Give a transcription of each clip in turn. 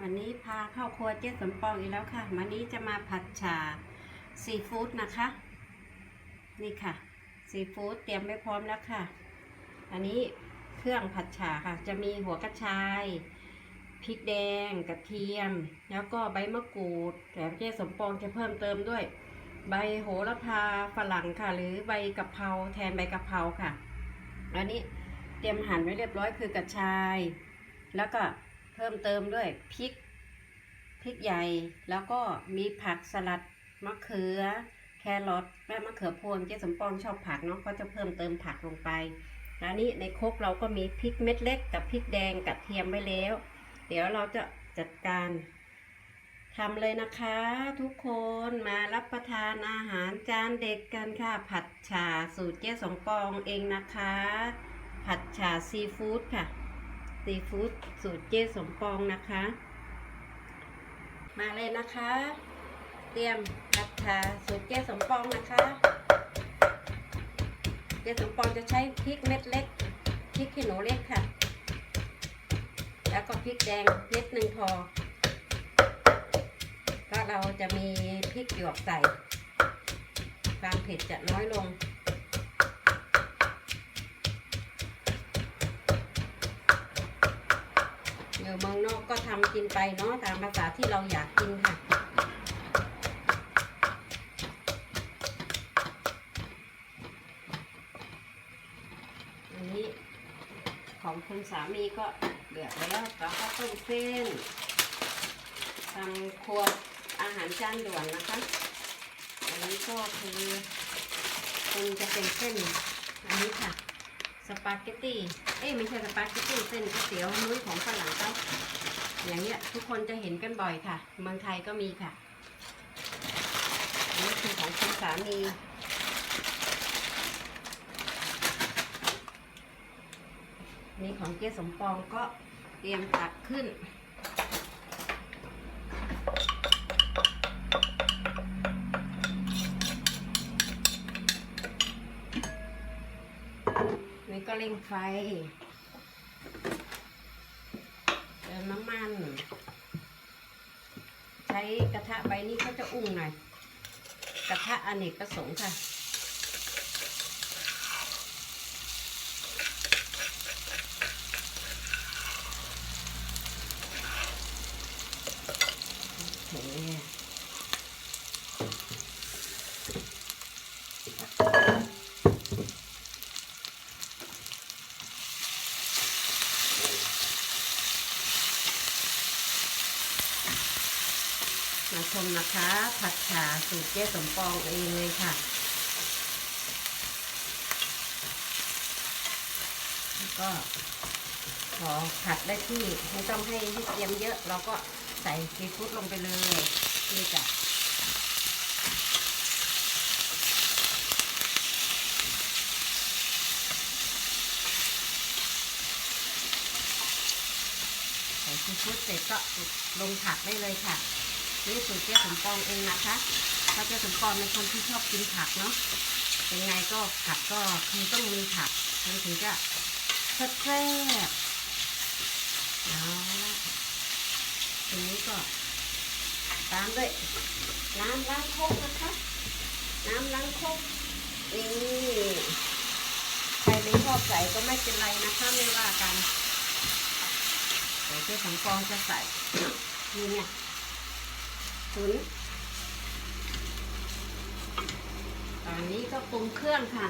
วันนี้พาเข้าครัวเจ๊สมปองอีกแล้วค่ะ วันนี้จะมาผัดฉ่าซีฟู้ดนะคะ นี่ค่ะ ซีฟู้ดเตรียมไว้พร้อมแล้วค่ะ อันนี้เครื่องผัดฉ่าค่ะ จะมีหัวกระชาย พริกแดง กระเทียม แล้วก็ใบมะกรูดแต่เจ๊สมปองจะเพิ่มเติมด้วย ใบโหระพาฝรั่งค่ะ หรือใบกะเพราแทนใบกะเพราค่ะ อันนี้เตรียมหั่นไว้เรียบร้อยคือกระชาย แล้วก็ เพิ่มเติมด้วยพริกพริกใหญ่ แล้วก็มีผักสลัดมะเขือ แครอทและมะเขือพวงเจ๊สมปองชอบผักเนาะก็จะเพิ่มเติมผักลงไป แล้วนี้ในครกเราก็มีพริกเม็ดเล็กกับพริกแดงกับเทียมไว้แล้ว เดี๋ยวเราจะจัดการทำเลยนะคะทุกคนมารับประทานอาหารจานเด็กกันค่ะ ผัดฉ่าสูตรเจ๊สมปองเองนะคะ ผัดฉ่าซีฟู้ดค่ะ ซีฟู้ดสูตรเจ๊สมปองนะคะ มาเลยนะคะ เตรียมผัดฉ่าสูตรเจ๊สมปองนะคะ เจ๊สมปองจะใช้พริกเม็ดเล็กพริกขี้หนูเล็กค่ะ แล้วก็พริกแดงเม็ดหนึ่งพอ ก็เราจะมีพริกหยวกใส่ความเผ็ดจะน้อยลง เดี๋ยวเมืองนอกก็ทำกินไปเนาะตามภาษาที่เราอยากกินค่ะ อันนี้ของคุณสามีก็เดือดแล้วเราก็ต้มเส้นทำครัวอาหารจานด่วนนะคะ อันนี้ก็คือคุณจะเป็นเส้นอันนี้ค่ะ สปาเกตตี้ เอ้ยไม่ใช่สปาเกตตี้เส้นก๋วยเตี๋ยวมื้อของฝรั่งเขาอย่างเงี้ยทุกคนจะเห็นกันบ่อยค่ะ เมืองไทยก็มีค่ะนี่คือของคุณสามีนี่ของเจ๊สมปองก็เตรียมตักขึ้น นี่ ก็เร่งไฟเติมน้ำมัน ใช้กระทะใบนี้เขาจะอุ่งหน่อย กระทะอเนกประสงค์ค่ะ โอเคมา ชมนะคะ ผัดฉาสูตรเจ๊สมปองเองเลยค่ะ ก็ขอผัดได้ที่ไม่ต้องให้เยี่ยมเยอะ เราก็ใส่ซีฟู้ดลงไปเลยนี่จ้ะใส่ซีฟู้ดเสร็จก็ลงผักได้เลยค่ะ นี่สูตรเจ๊สมปองเองนะคะเพราะเจ๊สมปองเป็นคนที่ชอบกินผักเนาะเป็นไงก็ผักก็คือต้องมีผักมันถึงจะแซ่บๆเอาละทีนี้ก็ตามด้วยน้ำล้างโคกนะคะน้ำล้างโคกนี่ใครไม่ชอบใส่ก็ไม่เป็นไรนะคะไม่ว่ากันแต่เจ๊สมปองจะใส่นี่เนี่ยุนตอนนี้ก็ปรุงเครื่องค่ะ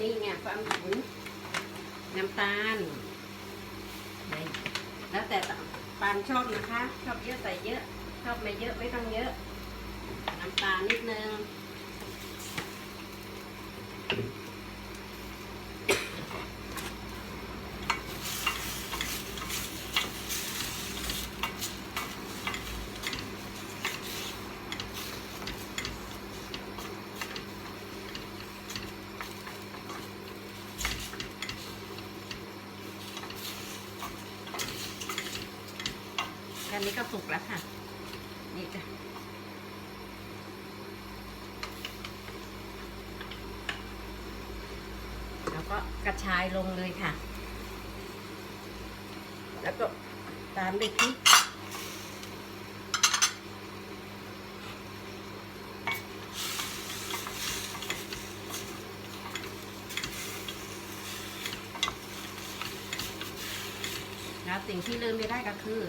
นี่ไงความถุนน้ำตาล แล้วแต่ปานชอบนะคะ ชอบเยอะใส่เยอะชอบไม่เยอะไม่ต้องเยอะ น้ำตาลนิดนึง อันนี้ก็สุกแล้วค่ะ นี่จ้ะแล้วก็กระชายลงเลยค่ะ แล้วก็ตามด้วยพริกแล้วสิ่งที่ลืมไม่ได้ก็คือ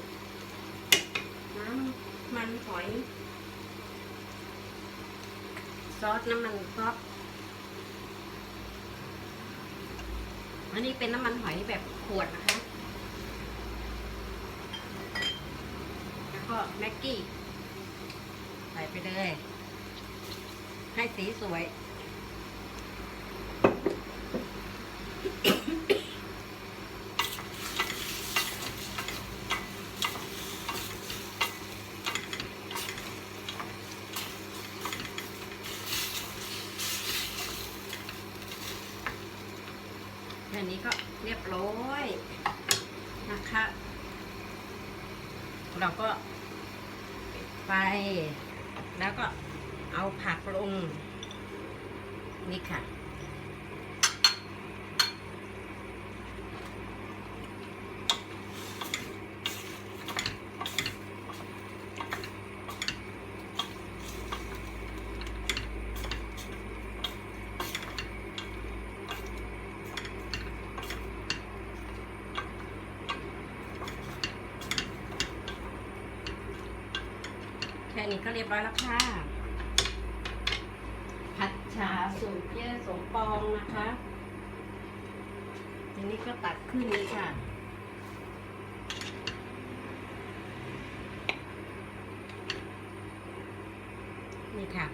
มันหอย ซอสน้ำมันซอสอันนี้เป็นน้ำมันหอยแบบขวดนะคะ แล้วก็แม็กกี้ ใส่ไปเลย ให้สีสวย แค่นี้ก็เรียบร้อยนะคะ เราก็ไปแล้วก็เอาผักลงนี่ค่ะ ค่นี้ก็เรียบร้อยแล้วค่ะ ผัดชาสูตรเย่สมปองนะคะทีนี้ก็ตักขึ้นเลยค่ะนี่ค่ะ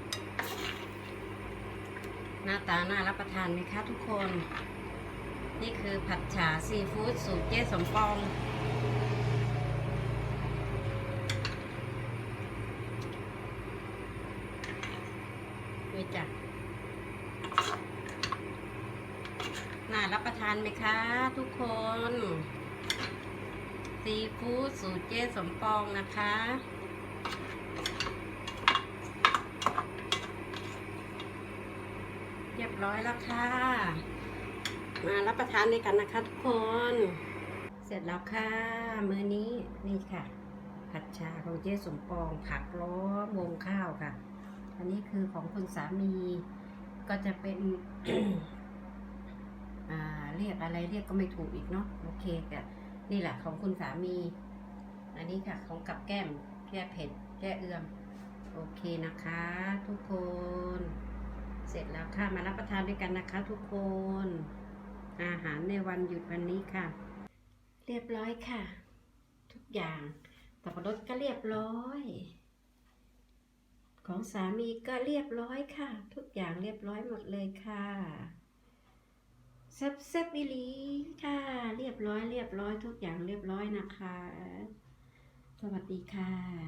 หน้าตาน่ารับประทานไหมคะทุกคน นี่คือผัดฉาซีฟู้ดสูตรเจ๊สมปอง นี่จ้ะน่า รับประทานไหมคะทุกคน ซีฟู้ดสูตรเจ๊สมปองนะคะ เรียบร้อยแล้วค่ะ มารับประทานด้วยกันนะคะทุกคน เสร็จแล้วค่ะ มื้อนี้นี่ค่ะ ผัดชาของเจ๊สมปองผักล้อมวงข้าวค่ะ อันนี้คือของคุณสามีก็จะเป็น เรียกอะไรเรียกก็ไม่ถูกอีกเนาะโอเคแต่นี่แหละของคุณสามี อันนี้ค่ะของกับแก้มแก้เผ็ดแก้เอือม โอเคนะคะ ทุกคน เสร็จแล้วค่ะมารับประทานด้วยกันนะคะ ทุกคน อาหารในวันหยุดวันนี้ค่ะ เรียบร้อยค่ะ ทุกอย่างสับปะรดก็เรียบร้อย ของสามีก็เรียบร้อยค่ะ ทุกอย่างเรียบร้อยหมดเลยค่ะ เซฟเซฟอีลีค่ะ เรียบร้อยเรียบร้อยทุกอย่างเรียบร้อยนะคะ สวัสดีค่ะ